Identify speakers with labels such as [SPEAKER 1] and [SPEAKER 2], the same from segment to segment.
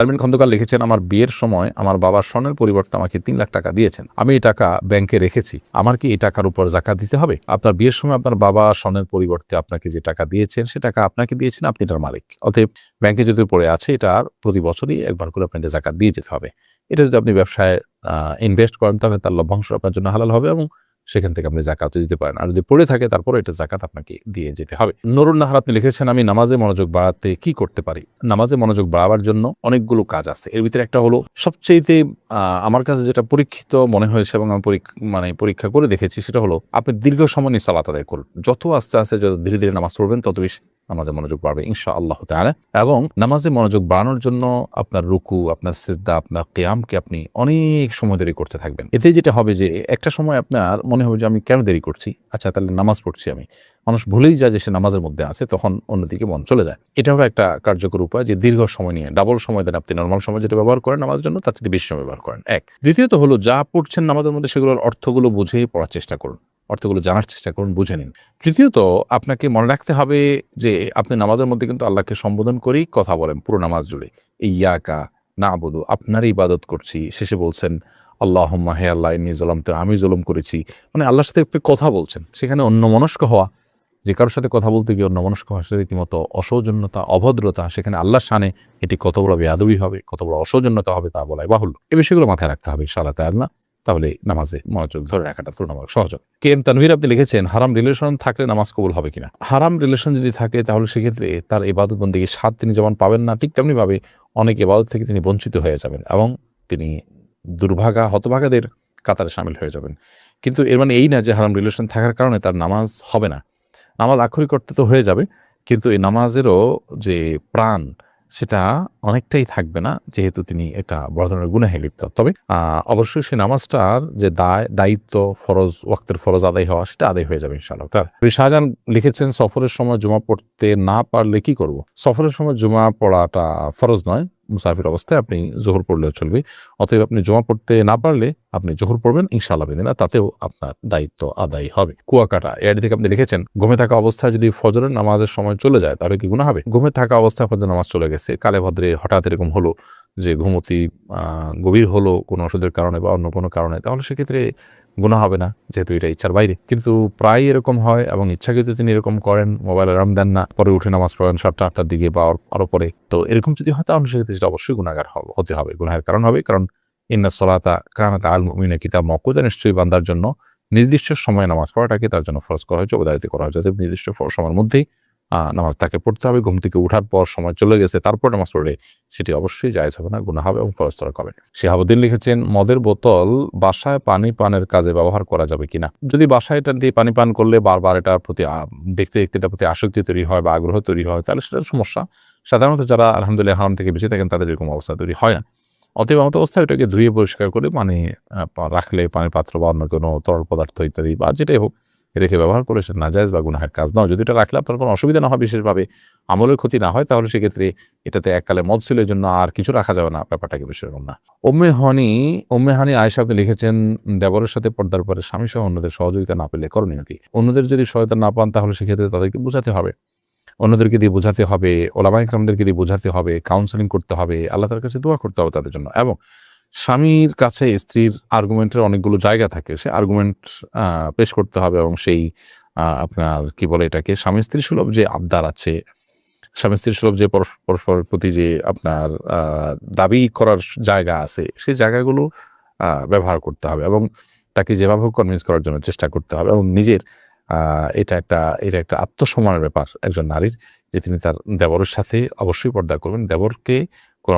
[SPEAKER 1] আরমিন খন্দকার লিখেছেন, আমার বিয়ের সময় আমার বাবার স্বর্ণের পরিবর্তে আমাকে তিন লাখ টাকা দিয়েছেন। আমি এই টাকা ব্যাংকে রেখেছি। আমার কি এই টাকার উপর জাকাত দিতে হবে? আপনার বিয়ের সময় আপনার বাবা স্বর্ণের পরিবর্তে আপনাকে যে টাকা দিয়েছেন, সে টাকা আপনাকে দিয়েছেন, আপনি এটার মালিক। অতএব ব্যাংকে যদি পড়ে আছে এটার প্রতি বছরই একবার করে আপনাকে জাকাত দিয়ে যেতে হবে। এটা যদি আপনি ব্যবসায় ইনভেস্ট করেন, তাহলে তার লভ্যাংশ আপনার জন্য হালাল হবে এবং সেখান থেকে আপনি জাকাতও দিতে পারেন। আর যদি পড়ে থাকে তারপর এটা জাকাত আপনাকে দিয়ে যেতে হবে। নরুল নাহার আপনি লিখেছেন, আমি নামাজে মনোযোগ বাড়াতে কি করতে পারি? নামাজে মনোযোগ বাড়াবার জন্য অনেকগুলো কাজ আছে। এর ভিতরে একটা হলো সবচেয়েতে আমার কাছে যেটা পরীক্ষিত মনে হয়েছে এবং আমি মানে পরীক্ষা করে দেখেছি, সেটা হলো, আপনি দীর্ঘ সময় নিয়ে সালাত আদায় করুন। যত আস্তে আস্তে যত ধীরে ধীরে নামাজ পড়বেন, তত বেশি নামাজে মনোযোগ বাড়বে ইনশা আল্লাহ তাআলা। এবং নামাজে মনোযোগ বাড়ানোর জন্য আপনার রুকু, আপনার সিজদা, আপনার কেয়ামকে আপনি অনেক সময় দেরি করতে থাকবেন। এতে যেটা হবে যে, একটা সময় আপনার মনে হবে যে, আমি কেন দেরি করছি? আচ্ছা তাহলে নামাজ পড়ছি আমি। মানুষ ভুলেই যায় যে, সে নামাজের মধ্যে আছে, তখন অন্যদিকে মন চলে যায়। এটা হলো একটা কার্যকর উপায় যে, দীর্ঘ সময় নিয়ে ডাবল সময় দেন আপনি। নর্মাল সময় যেটা ব্যবহার করেন নামাজের জন্য, তার চেয়ে বেশি সময় ব্যবহার করেন। এক। দ্বিতীয়ত হলো, যা পড়ছেন নামাজের মধ্যে, সেগুলোর অর্থগুলো বুঝে পড়ার চেষ্টা করুন। অর্থগুলো জানার চেষ্টা করুন, বুঝে নিন। তৃতীয়ত, আপনাকে মনে রাখতে হবে যে আপনি নামাজের মধ্যে কিন্তু আল্লাহকে সম্বোধন করেই কথা বলেন, পুরো নামাজ জুড়ে। এই ইয়াকা না বধু আপনারই ইবাদত করছি। শেষে বলছেন আল্লাহ হে আল্লাহ ইনি জলাম তো আমি জুলুম করেছি। মানে আল্লাহর সাথে একটু কথা বলছেন। সেখানে অন্য মনস্ক হওয়া, যে কারোর সাথে কথা বলতে গিয়ে অন্য মনস্ক সেটা রীতিমতো অসৌজন্যতা, অভদ্রতা, সেখানে আল্লাহর সানে এটি কত বড় বেয়াদবি হবে, কত বড় অসৌজন্যতা হবে তা বলাই বাহুল্য। এ বিষয়গুলো মাথায় রাখতে হবে সালাত আল্লাহ তাহলে নামাজে মনোযোগ ধরে রাখাটা তুলনামূলক সহজ। কে এম তানভীর আপনি লিখেছেন, হারাম রিলেশন থাকলে নামাজ কবুল হবে কিনা? হারাম রিলেশন যদি থাকে, তাহলে সেক্ষেত্রে তার ইবাদত বন্দীকে স্বাদ তিনি যেমন পাবেন না, ঠিক তেমনি ভাবে অনেক ইবাদত থেকে তিনি বঞ্চিত হয়ে যাবেন এবং তিনি দুর্ভাগা, হতভাগাদের কাতারে সামিল হয়ে যাবেন। কিন্তু এর মানে এই না যে হারাম রিলেশন থাকার কারণে তার নামাজ হবে না। নামাজ আক্ষরিক করতে তো হয়ে যাবে, কিন্তু এই নামাজেরও যে প্রাণ সেটা অনেকটাই থাকবে না, যেহেতু তিনি এটা বড় ধরনের গুনাহে লিপ্ত। তবে অবশ্যই সেই নামাজটার যে দায়, দায়িত্ব, ফরজ, ওয়াক্তের ফরজ আদায় হওয়া, সেটা আদায় হয়ে যাবে ইনশাআল্লাহ। তার শাহজাহান লিখেছেন, সফরের সময় জমা পড়তে না পারলে কি করব? সফরের সময় জমা পড়াটা ফরজ নয় মুসাফির অবস্থায় আপনি জোহর পড়লেও চলবে। অতএব আপনি জমা পড়তে না পারলে আপনি জোহর পড়বেন, ইনশাআল্লাহ বেদিনা তাতেও আপনার দায়িত্ব আদায় হবে। কুয়াকাটা এর থেকে আপনি লিখেছেন, ঘুমে থাকা অবস্থায় যদি ফজরের নামাজের সময় চলে যায়, তাহলে কি গুণা হবে? ঘুমে থাকা অবস্থায় ফজর নামাজ চলে গেছে। কালে ভদ্রে হঠাৎ এরকম হলো যে ঘুমতি গভীর হলো কোনো ওষুধের কারণে বা অন্য কোনো কারণে, তাহলে সেক্ষেত্রে গুণা হবে না, যেহেতু এটা ইচ্ছার বাইরে। কিন্তু প্রায় এরকম হয় এবং ইচ্ছাকৃত তিনি এরকম করেন, মোবাইল আরাম দেন না, পরে উঠে নামাজ পড়েন সাতটা আটটার দিকে বা আরো- আরও পরে। তো এরকম যদি হয়, তাহলে সেক্ষেত্রে সেটা অবশ্যই গুণাগার হতে হবে। গুনাহের কারণ হবে, কারণ ইন্না সলাতা কানাতা আল মুমিনা কিতাব মকুদা নিশ্চয়ই বান্দার জন্য নির্দিষ্ট সময়ে নামাজ পড়াটাকে তার জন্য ফরজ করা হয়েছে অবধারিত করা অতএব নির্দিষ্ট সময়ের মধ্যেই নামাজ তাকে পড়তে হবে, ঘুম থেকে উঠার পর সময় চলে গেছে, তারপর নামাজ পড়লে সেটি অবশ্যই জায়জ হবে না গুণা হবে এবং ফরজ তরক হবে শিহাবুদ্দিন লিখেছেন, মদের বোতল বাসায় পানি পানের কাজে ব্যবহার করা যাবে কিনা? যদি বাসায় এটা দিয়ে পানি পান করলে বারবার এটার প্রতি দেখতে দেখতে এটার প্রতি আসক্তি তৈরি হয় বা আগ্রহ তৈরি হয়, তাহলে সেটার সমস্যা। সাধারণত যারা আলহামদুলিল্লাহ হারাম থেকে বেঁচে থাকেন, তাদের এরকম অবস্থা তৈরি হয় না। অতএব মতো অবস্থায় ওটাকে ধুয়ে পরিষ্কার করে পানি রাখলে পানির পাত্র বা অন্য কোনো তরল পদার্থ ইত্যাদি বা যেটাই হোক রেখে ব্যবহার করে সেটা নাজায়জ বা গুনাহের কাজ। নয় যদি এটা রাখলে আপনার কোনো অসুবিধা না হয়, বিশেষভাবে আমলের ক্ষতি না হয়, তাহলে সেক্ষেত্রে এটাতে এককালে মদ ছিল জন্য আর কিছু রাখা যাবে না, ব্যাপারটাকে বেশি রকম না। ওম্মে হনি ওম্মে হানি আয়সা আপনি লিখেছেন, দেবরের সাথে পর্দার পরে স্বামী সহ অন্যদের সহযোগিতা না পেলে করণীয় কি? অন্যদের যদি সহায়তা না পান, তাহলে সেক্ষেত্রে তাদেরকে বোঝাতে হবে। অন্যদেরকে দিয়ে বোঝাতে হবে ওলামা ইকরামদেরকে দিয়ে বোঝাতে হবে কাউন্সেলিং করতে হবে, আল্লাহ তার কাছে দোয়া করতে হবে তাদের জন্য। এবং স্বামীর কাছে স্ত্রীর আর্গুমেন্টের অনেকগুলো জায়গা থাকে। সে আর্গুমেন্ট পেশ করতে হবে এবং সেই আপনার কি বলে এটাকে, স্বামী স্ত্রী সুলভ যে আবদার আছে, স্বামী স্ত্রী সুলভ যে পরস্পরের প্রতি যে আপনার দাবি করার জায়গা আছে, সেই জায়গাগুলো ব্যবহার করতে হবে এবং তাকে যেভাবে কনভিন্স করার জন্য চেষ্টা করতে হবে এবং নিজের এটা একটা এটা একটা আত্মসম্মানের ব্যাপার একজন নারীর, যে তিনি তার দেবরের সাথে অবশ্যই পর্দা করবেন। দেবরকে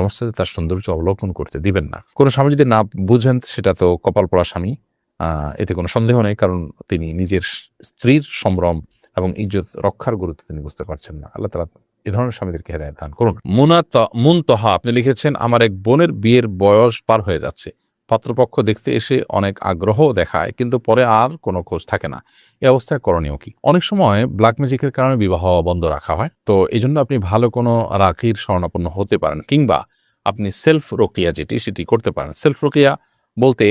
[SPEAKER 1] অবস্থাতে তার সৌন্দর্য অবলোকন করতে দিবেন না। কোনো স্বামী যদি না বুঝেন, সেটা তো কপাল পড়া স্বামী। এতে কোনো সন্দেহ নেই, কারণ তিনি নিজের স্ত্রীর সম্ভ্রম এবং ইজ্জত রক্ষার গুরুত্ব তিনি বুঝতে পারছেন না। আল্লাহ তালা এ ধরনের স্বামীদেরকে হেদায়ত দান করুন। মুনাত, মুনতহা আপনি লিখেছেন, আমার এক বোনের বিয়ের বয়স পার হয়ে যাচ্ছে। পাত্রপক্ষ দেখতে এসে অনেক আগ্রহ দেখায়, কিন্তু পরে আর কোনো খোঁজ থাকে না। এই অবস্থায় করণীয় কি? অনেক সময় ব্ল্যাক ম্যাজিকের কারণে বিবাহ বন্ধ রাখা হয়, তো এই জন্য আপনি ভালো কোনো রাখির স্বর্ণাপন্ন হতে পারেন, কিংবা আপনি সেলফ রোকিয়া যেটি, সেটি করতে পারেন। সেলফ রোকিয়া বলতে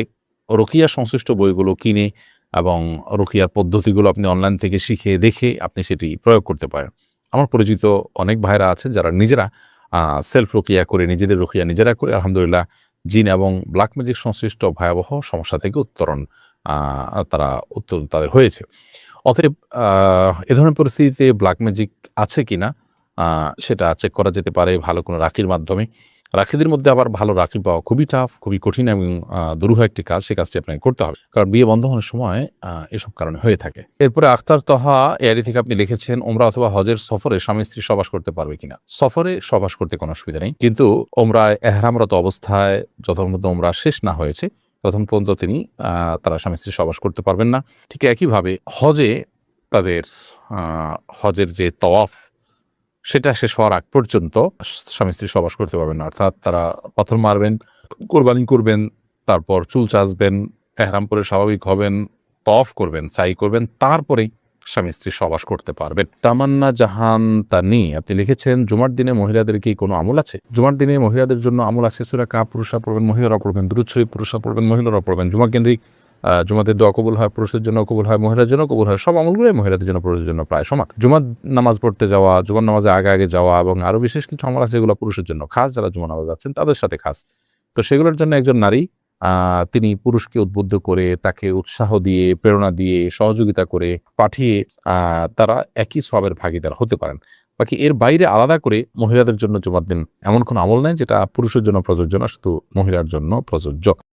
[SPEAKER 1] রোকিয়া সংশ্লিষ্ট বইগুলো কিনে এবং রোকিয়ার পদ্ধতিগুলো আপনি অনলাইন থেকে শিখে দেখে আপনি সেটি প্রয়োগ করতে পারেন। আমার পরিচিত অনেক ভাইরা আছেন যারা নিজেরা সেলফ রুকিয়া করে, নিজেদের রুকিয়া নিজেরা করে, আলহামদুলিল্লাহ জিন এবং ব্ল্যাক ম্যাজিক সংশ্লিষ্ট ভয়াবহ সমস্যা থেকে উত্তরণ তারা উত্তর তাদের হয়েছে। অতএব এ ধরনের পরিস্থিতিতে ব্ল্যাক ম্যাজিক আছে কি না সেটা চেক করা যেতে পারে ভালো কোনো রাখির মাধ্যমে। রাখিদের মধ্যে আবার ভালো রাখি পাওয়া খুবই টাফ খুবই কঠিন এবং দুরূহ একটি কাজ, সে কাজটি আপনাকে করতে হবে। কারণ বিয়ে বন্ধ হওয়ার সময় এসব কারণে হয়ে থাকে। এরপরে আখতার তহা এয়ারি থেকে আপনি লিখেছেন, ওমরা অথবা হজের সফরে স্বামী স্ত্রী সবাস করতে পারবে কিনা? সফরে সবাস করতে কোনো অসুবিধা নেই। কিন্তু ওমরা এহরামরত অবস্থায় পর্যন্ত ওমরা শেষ না হয়েছে তখন পর্যন্ত তিনি তারা স্বামী স্ত্রী সবাস করতে পারবেন না। ঠিক একইভাবে হজে তাদের হজের যে তওয়াফ সেটা শেষ হওয়ার আগ পর্যন্ত স্বামী স্ত্রী সবাস করতে পারবেন না। অর্থাৎ তারা পাথর মারবেন, কোরবানি করবেন, তারপর চুল চাচবেন, এহরাম পরে স্বাভাবিক হবেন তফ করবেন চাই করবেন, তারপরেই স্বামী স্ত্রী সবাস করতে পারবেন। তামান্না জাহান তানি, আপনি লিখেছেন, জুমার দিনে মহিলাদের কি কোনো আমল আছে? জুমার দিনে মহিলাদের জন্য আমল আছে? সুরা কা পুরুষরা পড়বেন মহিলারা পড়বেন, দুরুদ শরীফ, পুরুষরা পড়বেন মহিলারা পড়বেন। জুমা কেন্দ্রিক জুমাতে দোয়া কবুল হয়, পুরুষের জন্য কবুল হয়, মহিলার জন্য কবুল হয়, সব আমলগুলোই মহিলাদের জন্য পুরুষের জন্য প্রায় সমান। জুমার নামাজ পড়তে যাওয়া, জুমার নামাজে আগে আগে যাওয়া এবং আরও বিশেষ কিছু আমল আছে যেগুলো পুরুষের জন্য, খাস যারা জুমা নামাজ যাচ্ছেন তাদের সাথে খাস। তো সেগুলোর জন্য একজন নারী তিনি পুরুষকে উদ্বুদ্ধ করে তাকে উৎসাহ দিয়ে, প্রেরণা দিয়ে, সহযোগিতা করে পাঠিয়ে তারা একই সবের ভাগিদার হতে পারেন। বাকি এর বাইরে আলাদা করে মহিলাদের জন্য জুমার দিন এমন কোনো আমল নেই যেটা পুরুষের জন্য প্রযোজ্য না, শুধু মহিলার জন্য প্রযোজ্য।